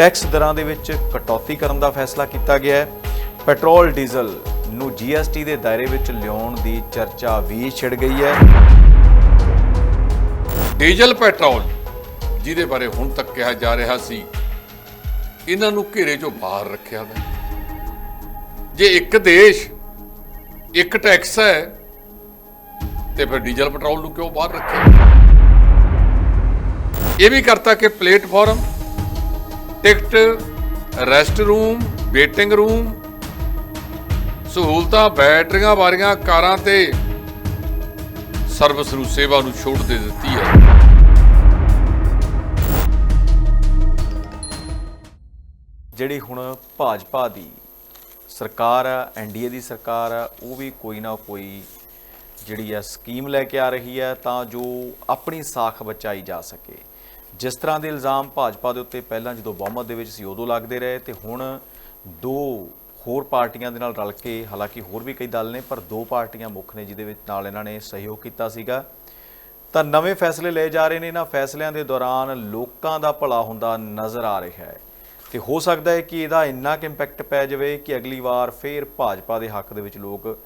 Tax ਦਰਾਂ ਦੇ ਵਿੱਚ ਕਟੌਤੀ ਕਰਨ ਦਾ ਫੈਸਲਾ ਕੀਤਾ ਗਿਆ ਹੈ। ਪੈਟਰੋਲ, ਡੀਜ਼ਲ ਨੂੰ ਜੀਐਸਟੀ ਦੇ ਦਾਇਰੇ ਵਿੱਚ ਲਿਆਉਣ ਦੀ ਚਰਚਾ ਵੀ ਛਿੜ ਗਈ ਹੈ। ਡੀਜ਼ਲ, ਪੈਟਰੋਲ, ਜਿਹਦੇ ਬਾਰੇ ਹੁਣ ਤੱਕ ਕਿਹਾ ਜਾ ਰਿਹਾ ਸੀ, ਇਹਨਾਂ ਨੂੰ ਘੇਰੇ ਚੋਂ ਬਾਹਰ ਰੱਖਿਆ ਹੈ ਜੇ ਇੱਕ ਦੇਸ਼ ਇੱਕ ਟੈਕਸ ਹੈ, ਤੇ ਫਿਰ ਡੀਜ਼ਲ, ਪੈਟਰੋਲ ਨੂੰ ਕਿਉਂ ਬਾਹਰ ਰੱਖਿਆ? ਇਹ ਵੀ ਕਰਤਾ ਕਿ platform ticket, rest room, waiting room, ਸਹੂਲਤਾਂ, ਬੈਟਰੀਆਂ ਵਾਲੀਆਂ ਕਾਰਾਂ ਤੇ ਸਰਵਿਸ ਨੂੰ, ਸੇਵਾ ਨੂੰ ਛੋਟ ਦੇ ਦਿੱਤੀ ਹੈ। ਜਿਹੜੀ ਹੁਣ ਭਾਜਪਾ ਦੀ ਸਰਕਾਰ ਆ, ਐਨਡੀਏ ਦੀ ਸਰਕਾਰ ਆ, ਉਹ ਵੀ ਕੋਈ ਨਾ ਕੋਈ ਜਿਹੜੀ ਆ ਸਕੀਮ ਲੈ ਕੇ ਆ ਰਹੀ ਹੈ ਤਾਂ ਜੋ ਆਪਣੀ ਸਾਖ ਬਚਾਈ ਜਾ ਸਕੇ। ਜਿਸ ਤਰ੍ਹਾਂ ਦੇ ਇਲਜ਼ਾਮ ਭਾਜਪਾ ਦੇ ਉੱਤੇ ਪਹਿਲਾਂ ਜਦੋਂ ਬਹੁਮਤ ਦੇ ਵਿੱਚ ਸੀ, ਉਦੋਂ ਲੱਗਦੇ ਰਹੇ ਤੇ ਹੁਣ ਦੋ ਹੋਰ ਪਾਰਟੀਆਂ ਦੇ ਨਾਲ ਰਲ ਕੇ, ਹਾਲਾਂਕਿ ਹੋਰ ਵੀ ਕਈ ਦਲ ਨੇ, ਪਰ ਦੋ ਪਾਰਟੀਆਂ ਮੁੱਖ ਨੇ ਜਿਹਦੇ ਵਿੱਚ ਨਾਲ ਇਹਨਾਂ ਨੇ ਸਹਿਯੋਗ ਕੀਤਾ ਸੀਗਾ। ਤਾਂ ਨਵੇਂ ਫੈਸਲੇ ਲਏ ਜਾ ਰਹੇ ਨੇ। ਇਹਨਾਂ ਫੈਸਲਿਆਂ ਦੇ ਦੌਰਾਨ ਲੋਕਾਂ ਦਾ ਭਲਾ ਹੁੰਦਾ ਨਜ਼ਰ ਆ ਰਿਹਾ ਹੈ। ਤੇ ਹੋ ਸਕਦਾ ਹੈ ਕਿ ਇਹਦਾ ਇੰਨਾ ਕੁ ਇੰਪੈਕਟ ਪੈ ਜਾਵੇ ਕਿ ਅਗਲੀ ਵਾਰ ਫੇਰ ਭਾਜਪਾ ਦੇ ਹੱਕ ਦੇ ਵਿੱਚ ਲੋਕ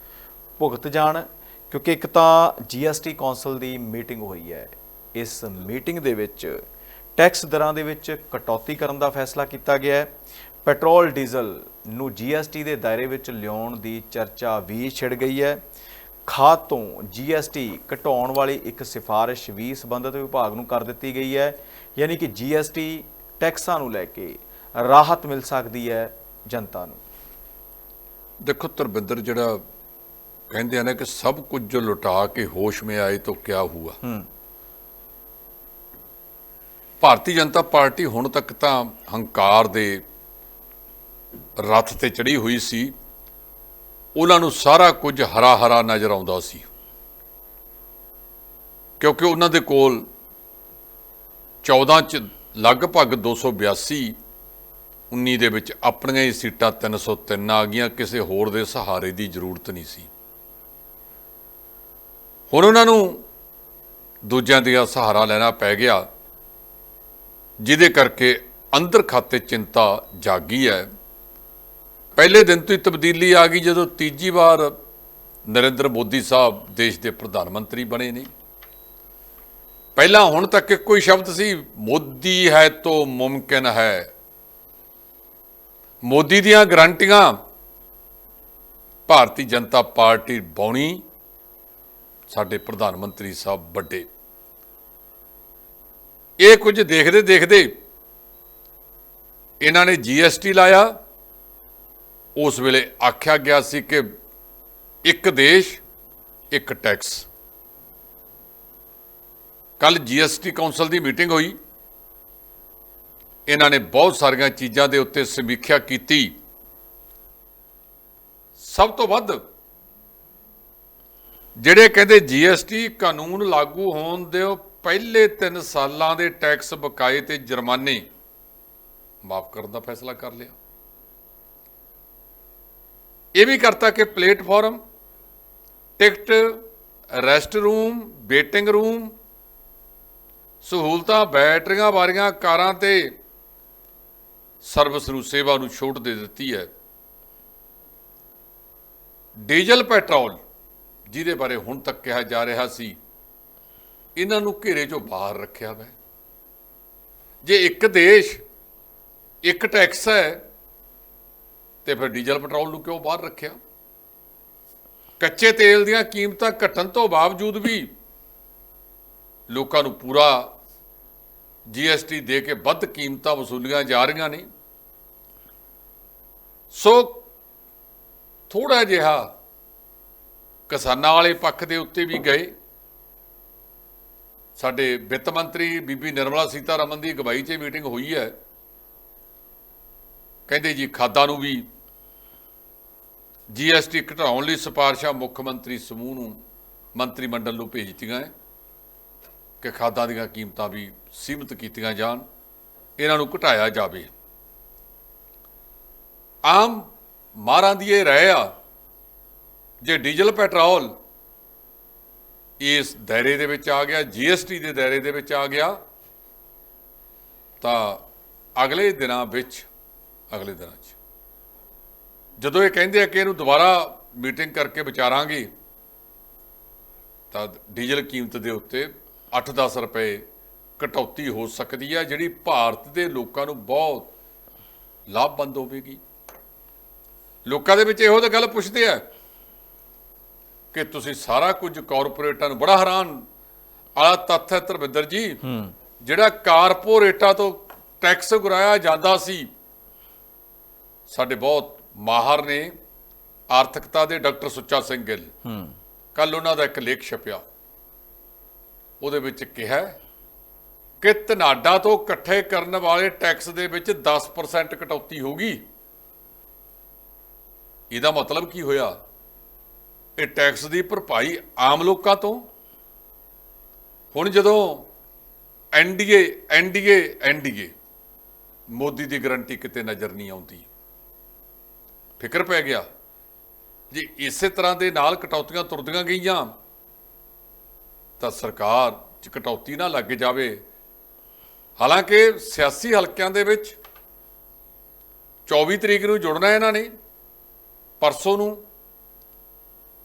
ਭੁਗਤ ਜਾਣ, ਕਿਉਂਕਿ ਇੱਕ ਤਾਂ ਜੀਐਸਟੀ ਕੌਂਸਲ ਦੀ ਮੀਟਿੰਗ ਹੋਈ ਹੈ। ਇਸ ਮੀਟਿੰਗ ਦੇ ਵਿੱਚ ਟੈਕਸ ਦਰਾਂ ਦੇ ਵਿੱਚ ਕਟੌਤੀ ਕਰਨ ਦਾ ਫੈਸਲਾ ਕੀਤਾ ਗਿਆ ਹੈ। ਪੈਟਰੋਲ ਡੀਜ਼ਲ ਨੂੰ ਜੀਐਸਟੀ ਦੇ ਦਾਇਰੇ ਵਿੱਚ ਲਿਆਉਣ ਦੀ ਚਰਚਾ ਵੀ ਛਿੜ ਗਈ ਹੈ। ਖਾਦ ਤੋਂ ਜੀਐਸਟੀ ਘਟਾਉਣ ਵਾਲੀ ਇੱਕ ਸਿਫਾਰਿਸ਼ ਵੀ ਸੰਬੰਧਿਤ ਵਿਭਾਗ ਨੂੰ ਕਰ ਦਿੱਤੀ ਗਈ ਹੈ। ਯਾਨੀ ਕਿ ਜੀਐਸਟੀ ਟੈਕਸਾਂ ਨੂੰ ਲੈ ਕੇ ਰਾਹਤ ਮਿਲ ਸਕਦੀ ਹੈ ਜਨਤਾ ਨੂੰ। ਦੇਖੋ ਧਰਮਿੰਦਰ ਜਿਹੜਾ ਕਹਿੰਦੇ ਆ ਨਾ ਕਿ ਸਭ ਕੁਝ ਜੋ ਲੁਟਾ ਕੇ ਹੋਸ਼ ਮੇ ਆਏ ਤਾਂ ਕਿਆ ਹੁਆ? ਹੂੰ। ਭਾਰਤੀ ਜਨਤਾ ਪਾਰਟੀ ਹੁਣ ਤੱਕ ਤਾਂ ਹੰਕਾਰ ਦੇ ਰੱਥ ਤੇ ਚੜੀ ਹੋਈ ਸੀ। ਉਹਨਾਂ ਨੂੰ ਸਾਰਾ ਕੁਝ ਹਰਾ ਹਰਾ ਨਜ਼ਰ ਆਉਂਦਾ ਸੀ। ਕਿਉਂਕਿ ਉਹਨਾਂ ਦੇ ਕੋਲ 14 ਚ ਲਗਭਗ 282 19 ਦੇ ਵਿੱਚ ਆਪਣੀਆਂ ਹੀ ਸੀਟਾਂ 303 ਆ ਗਈਆਂ, ਕਿਸੇ ਹੋਰ ਦੇ ਸਹਾਰੇ ਦੀ ਜ਼ਰੂਰਤ ਨਹੀਂ ਸੀ। ਹੁਣ ਉਹਨਾਂ ਨੂੰ ਦੂਜਿਆਂ ਦਾ ਸਹਾਰਾ ਲੈਣਾ ਪੈ ਗਿਆ। ਜਿਹਦੇ ਕਰਕੇ ਅੰਦਰ ਖਾਤੇ ਚਿੰਤਾ ਜਾਗੀ ਹੈ। ਪਹਿਲੇ ਦਿਨ ਤੋਂ ਹੀ ਤਬਦੀਲੀ ਆ ਗਈ, ਜਦੋਂ ਤੀਜੀ ਵਾਰ ਨਰਿੰਦਰ ਮੋਦੀ ਸਾਹਿਬ ਦੇਸ਼ ਦੇ ਪ੍ਰਧਾਨ ਮੰਤਰੀ ਬਣੇ ਨੇ। ਪਹਿਲਾਂ ਹੁਣ ਤੱਕ ਇੱਕੋ ਹੀ ਸ਼ਬਦ ਸੀ, ਮੋਦੀ ਹੈ ਤੋਂ ਮੁਮਕਿਨ ਹੈ। ਮੋਦੀ ਦੀਆਂ ਗਰੰਟੀਆਂ, ਭਾਰਤੀ ਜਨਤਾ ਪਾਰਟੀ ਬੌਣੀ, ਸਾਡੇ ਪ੍ਰਧਾਨ ਮੰਤਰੀ ਸਾਹਿਬ ਵੱਡੇ। ਇਹ ਕੁਝ ਦੇਖਦੇ ਦੇਖਦੇ ਇਹਨਾਂ ਨੇ ਜੀਐਸਟੀ ਲਾਇਆ। ਉਸ ਵੇਲੇ ਆਖਿਆ ਗਿਆ ਸੀ ਕਿ ਇੱਕ ਦੇਸ਼, ਇੱਕ ਟੈਕਸ। ਕੱਲ ਜੀਐਸਟੀ ਕਾਉਂਸਲ ਦੀ ਮੀਟਿੰਗ ਹੋਈ। ਇਹਨਾਂ ਨੇ ਬਹੁਤ ਸਾਰੀਆਂ ਚੀਜ਼ਾਂ ਦੇ ਉੱਤੇ ਸਮੀਖਿਆ ਕੀਤੀ। ਸਭ ਤੋਂ ਵੱਧ ਜਿਹੜੇ ਕਹਿੰਦੇ ਜੀਐਸਟੀ ਕਾਨੂੰਨ ਲਾਗੂ ਹੋਣ ਦੇ ਪਹਿਲੇ 3 ਸਾਲਾਂ ਦੇ ਟੈਕਸ ਬਕਾਏ ਤੇ ਜੁਰਮਾਨੇ। ਮਾਫ ਕਰਨ ਦਾ ਫੈਸਲਾ ਕਰ ਲਿਆ। ਇਹ ਵੀ ਕਰਤਾ ਕਿ platform, ticket rest room waiting room, ਸਹੂਲਤਾਂ, ਬੈਟਰੀਆਂ ਵਾਲੀਆਂ ਕਾਰਾਂ ਤੇ ਸਰਵਿਸ ਨੂੰ, ਸੇਵਾ ਨੂੰ ਛੋਟ ਦੇ ਦਿੱਤੀ ਹੈ। ਡੀਜ਼ਲ, ਪੈਟਰੋਲ ਜਿਹਦੇ ਬਾਰੇ ਹੁਣ ਤੱਕ ਕਿਹਾ ਜਾ ਰਿਹਾ ਸੀ, ਇਹਨਾਂ ਨੂੰ ਘੇਰੇ ਚੋਂ ਬਾਹਰ ਰੱਖਿਆ ਵੈ। ਜੇ ਇੱਕ ਦੇਸ਼, ਇੱਕ ਟੈਕਸ ਹੈ, ਤੇ ਫਿਰ ਡੀਜ਼ਲ ਪੈਟਰੋਲ ਨੂੰ ਕਿਉਂ ਬਾਹਰ ਰੱਖਿਆ? ਕੱਚੇ ਤੇਲ ਦੀਆਂ ਕੀਮਤਾਂ ਘਟਣ ਤੋਂ ਬਾਵਜੂਦ ਵੀ ਲੋਕਾਂ ਨੂੰ ਪੂਰਾ ਜੀਐਸਟੀ ਦੇ ਕੇ ਵੱਧ ਕੀਮਤਾਂ ਵਸੂਲੀਆਂ ਜਾ ਰਹੀਆਂ ਨੇ। ਸੋ ਥੋੜਾ ਜਿਹਾ ਕਿਸਾਨਾਂ ਵਾਲੇ ਪੱਖ ਦੇ ਉੱਤੇ ਵੀ ਗਏ। ਸਾਡੇ ਵਿੱਤ ਮੰਤਰੀ ਬੀਬੀ ਨਿਰਮਲਾ ਸੀਤਾਰਮਨ ਦੀ ਅਗਵਾਈ 'ਚ ਮੀਟਿੰਗ ਹੋਈ ਹੈ। ਕਹਿੰਦੇ ਜੀ ਖਾਦਾਂ ਨੂੰ ਵੀ ਜੀਐਸਟੀ ਘਟਾਉਣ ਲਈ ਸਿਫਾਰਸ਼ਾਂ ਮੁੱਖ ਮੰਤਰੀ ਸਮੂਹ ਨੂੰ ਮੰਤਰੀ ਮੰਡਲ ਨੂੰ ਭੇਜਤੀਆਂ ਹੈ ਕਿ ਖਾਦਾਂ ਦੀਆਂ ਕੀਮਤਾਂ ਵੀ ਸੀਮਿਤ ਕੀਤੀਆਂ ਜਾਣ, ਇਹਨਾਂ ਨੂੰ ਘਟਾਇਆ ਜਾਵੇ। ਆਮ ਮਾਰਾਂ ਦੀ ਇਹ ਰਹਿ ਆ ਜੇ ਡੀਜ਼ਲ ਪੈਟਰੋਲ ਇਸ ਦਾਇਰੇ ਦੇ ਵਿੱਚ ਆ ਗਿਆ, ਜੀਐਸਟੀ ਦੇ ਦਾਇਰੇ ਦੇ ਵਿੱਚ ਆ ਗਿਆ, ਤਾਂ ਅਗਲੇ ਦਿਨਾਂ ਵਿੱਚ, ਅਗਲੇ ਦਿਨਾਂ 'ਚ। ਜਦੋਂ ਇਹ ਕਹਿੰਦੇ ਆ ਕਿ ਇਹਨੂੰ ਦੁਬਾਰਾ ਮੀਟਿੰਗ ਕਰਕੇ ਵਿਚਾਰਾਂਗੇ, ਤਾਂ ਡੀਜ਼ਲ ਕੀਮਤ ਦੇ ਉੱਤੇ 8-10 ਰੁਪਏ ਕਟੌਤੀ ਹੋ ਸਕਦੀ ਹੈ ਜਿਹੜੀ ਭਾਰਤ ਦੇ ਲੋਕਾਂ ਨੂੰ ਬਹੁਤ ਲਾਭਵੰਦ ਹੋਵੇਗੀ। ਲੋਕਾਂ ਦੇ ਵਿੱਚ ਇਹੋ ਤਾਂ ਗੱਲ ਪੁੱਛਦੇ ਆ ਕਿ ਤੁਸੀਂ ਸਾਰਾ ਕੁਝ ਕਾਰਪੋਰੇਟਾਂ ਨੂੰ ਬੜਾ ਹੈਰਾਨ। ਆਲਾ ਤੱਥ ਹੈ ਧਰਮਿੰਦਰ ਜੀ ਜਿਹੜਾ ਕਾਰਪੋਰੇਟਾਂ ਤੋਂ ਟੈਕਸ ਗੁਰਾਇਆ ਜਾਂਦਾ ਸੀ। ਸਾਡੇ ਬਹੁਤ ਮਾਹਰ ਨੇ ਆਰਥਿਕਤਾ ਦੇ ਡਾਕਟਰ ਸੁੱਚਾ ਸਿੰਘ ਗਿੱਲ। ਕੱਲ ਉਹਨਾਂ ਦਾ ਇੱਕ ਲੇਖ ਛਪਿਆ। ਉਹਦੇ ਵਿੱਚ ਕਿਹਾ ਕਿ ਧਨਾਡਾ ਤੋਂ ਇਕੱਠੇ ਕਰਨ ਵਾਲੇ ਟੈਕਸ ਦੇ ਵਿੱਚ 10% ਕਟੌਤੀ ਹੋਗੀ ਇਹਦਾ ਮਤਲਬ ਕੀ ਹੋਇਆ? ਇਹ ਟੈਕਸ ਦੀ ਭਰਪਾਈ ਆਮ ਲੋਕਾਂ ਤੋਂ? ਹੁਣ ਜਦੋਂ ਐਨਡੀਏ ਐਨਡੀਏ ਐਨਡੀਏ ਮੋਦੀ ਦੀ ਗਰੰਟੀ ਕਿਤੇ ਨਜ਼ਰ ਨਹੀਂ ਆਉਂਦੀ। ਫਿਕਰ ਪੈ ਗਿਆ ਜੇ ਇਸੇ ਤਰ੍ਹਾਂ ਦੇ ਨਾਲ ਕਟੌਤੀਆਂ ਤੁਰਦੀਆਂ ਗਈਆਂ, ਤਾਂ ਸਰਕਾਰ 'ਚ ਕਟੌਤੀ ਨਾ ਲੱਗ ਜਾਵੇ। ਹਾਲਾਂਕਿ ਸਿਆਸੀ ਹਲਕਿਆਂ ਦੇ ਵਿੱਚ 24 ਤਰੀਕ ਨੂੰ ਜੁੜਨਾ ਇਹਨਾਂ ਨੇ, ਪਰਸੋਂ ਨੂੰ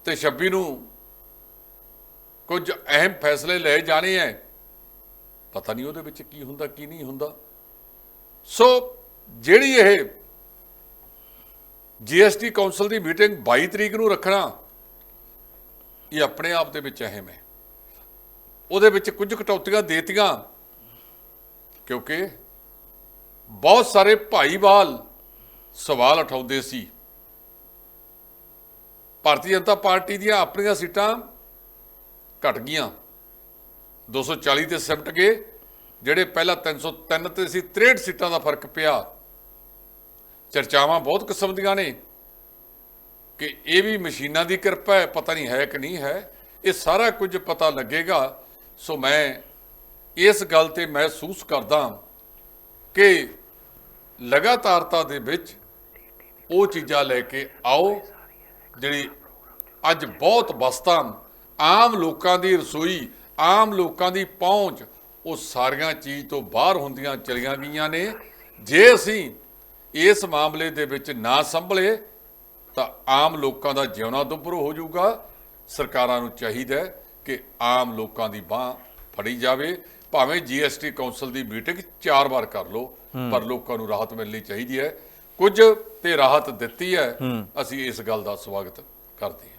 ਤੇ 26 ਨੂੰ ਕੁਝ ਅਹਿਮ ਫੈਸਲੇ ਲਏ ਜਾਣੇ ਐ। ਪਤਾ ਨਹੀਂ ਉਹਦੇ ਵਿੱਚ ਕੀ ਹੁੰਦਾ, ਕੀ ਨਹੀਂ ਹੁੰਦਾ। ਸੋ ਜਿਹੜੀ ਇਹ ਜੀਐਸਟੀ ਕਾਉਂਸਲ ਦੀ ਮੀਟਿੰਗ 22 ਤਰੀਕ ਨੂੰ ਰੱਖਣਾ, ਇਹ ਆਪਣੇ ਆਪ ਦੇ ਵਿੱਚ ਅਹਿਮ ਹੈ ਉਹਦੇ ਵਿੱਚ ਕੁਝ ਕਟੌਤੀਆਂ ਦੇਤੀਆਂ, ਕਿਉਂਕਿ ਬਹੁਤ ਸਾਰੇ ਭਾਈਵਾਲ ਸਵਾਲ ਉਠਾਉਂਦੇ ਸੀ। ਭਾਰਤੀ ਜਨਤਾ ਪਾਰਟੀ ਦੀਆਂ ਆਪਣੀਆਂ ਸੀਟਾਂ ਘਟ ਗਈਆਂ। 240 ਤੇ ਸਿਮਟ ਗਏ, ਜਿਹੜੇ ਪਹਿਲਾਂ 303 ਤੇ ਸੀ 63 ਸੀਟਾਂ ਦਾ ਫ਼ਰਕ ਪਿਆ। ਚਰਚਾਵਾਂ ਬਹੁਤ ਕਿਸਮ ਦੀਆਂ ਨੇ ਕਿ ਇਹ ਵੀ ਮਸ਼ੀਨਾਂ ਦੀ ਕਿਰਪਾ ਹੈ, ਪਤਾ ਨਹੀਂ ਹੈ ਕਿ ਨਹੀਂ ਹੈ, ਇਹ ਸਾਰਾ ਕੁਝ ਪਤਾ ਲੱਗੇਗਾ। ਸੋ ਮੈਂ ਇਸ ਗੱਲ ਤੇ ਮਹਿਸੂਸ ਕਰਦਾ ਕਿ ਲਗਾਤਾਰਤਾ ਦੇ ਵਿੱਚ ਉਹ ਚੀਜ਼ਾਂ ਲੈ ਕੇ ਆਓ ਜਿਹੜੀ ਅੱਜ ਬਹੁਤ ਵਸਤਾਂ ਆਮ ਲੋਕਾਂ ਦੀ ਰਸੋਈ ਆਮ ਲੋਕਾਂ ਦੀ ਪਹੁੰਚ ਉਹ ਸਾਰੀਆਂ ਚੀਜ਼ ਤੋਂ ਬਾਹਰ ਹੁੰਦੀਆਂ ਚਲੀਆਂ ਗਈਆਂ ਨੇ। ਜੇ ਅਸੀਂ ਇਸ ਮਾਮਲੇ ਦੇ ਵਿੱਚ ਨਾ ਸੰਭਲੇ ਤਾਂ ਆਮ ਲੋਕਾਂ ਦਾ ਜਿਉਣਾ ਦੁੱਭਰ ਹੋ ਜਾਊਗਾ। ਸਰਕਾਰਾਂ ਨੂੰ ਚਾਹੀਦਾ ਕਿ ਆਮ ਲੋਕਾਂ ਦੀ ਬਾਹ ਫੜੀ ਜਾਵੇ। ਭਾਵੇਂ ਜੀਐਸਟੀ ਕਾਉਂਸਲ ਦੀ ਮੀਟਿੰਗ ਚਾਰ ਵਾਰ ਕਰ ਲਓ ਪਰ ਲੋਕਾਂ ਨੂੰ ਰਾਹਤ ਮਿਲਣੀ ਚਾਹੀਦੀ ਹੈ। ਕੁਝ ਤੇ ਰਾਹਤ ਦਿੱਤੀ ਹੈ। ਅਸੀਂ ਇਸ ਗੱਲ ਦਾ ਸਵਾਗਤ ਕਰਦੇ ਹਾਂ।